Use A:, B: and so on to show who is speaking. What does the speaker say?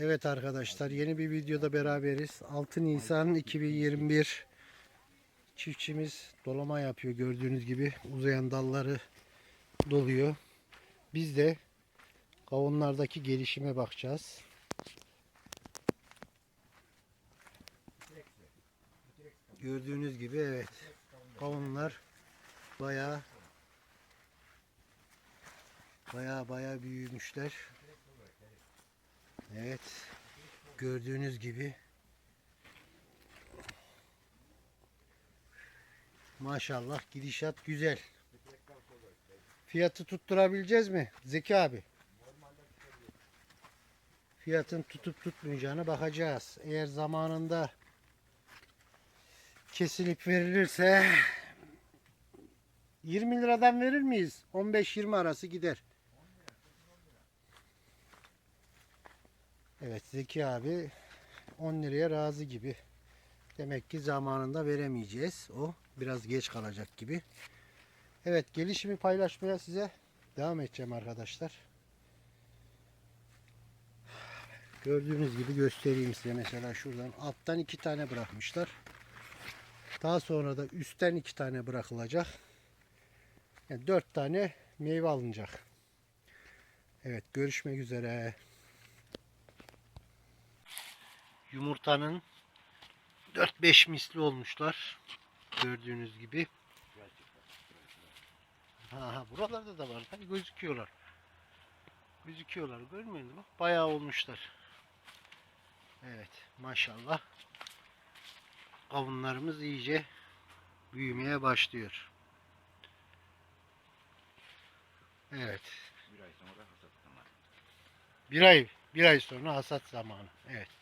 A: Evet arkadaşlar yeni bir videoda beraberiz. 6 Nisan 2021 çiftçimiz dolama yapıyor gördüğünüz gibi uzayan dalları doluyor. Biz de kavunlardaki gelişime bakacağız. Gördüğünüz gibi evet kavunlar bayağı bayağı bayağı büyümüşler. Evet. Gördüğünüz gibi maşallah gidişat güzel. Fiyatı tutturabileceğiz mi Zeki abi? Fiyatın tutup tutmayacağına bakacağız. Eğer zamanında kesilip verilirse 20 liradan verir miyiz? 15-20 arası gider. Evet Zeki abi 10 liraya razı gibi. Demek ki zamanında veremeyeceğiz. O biraz geç kalacak gibi. Evet gelişimi paylaşmaya size devam edeceğim arkadaşlar. Gördüğünüz gibi göstereyim size mesela şuradan alttan iki tane bırakmışlar. Daha sonra da üstten iki tane bırakılacak. Yani dört tane meyve alınacak. Evet görüşmek üzere. Yumurtanın 4-5 misli olmuşlar. Gördüğünüz gibi. Ha, ha, buralarda da var. Hani gözüküyorlar. Gözüküyorlar. Görmüyor musun? Bayağı olmuşlar. Evet. Maşallah. Kavunlarımız iyice büyümeye başlıyor. Evet.
B: Bir ay sonra hasat zamanı.
A: Bir ay bir ay sonra hasat zamanı. Evet.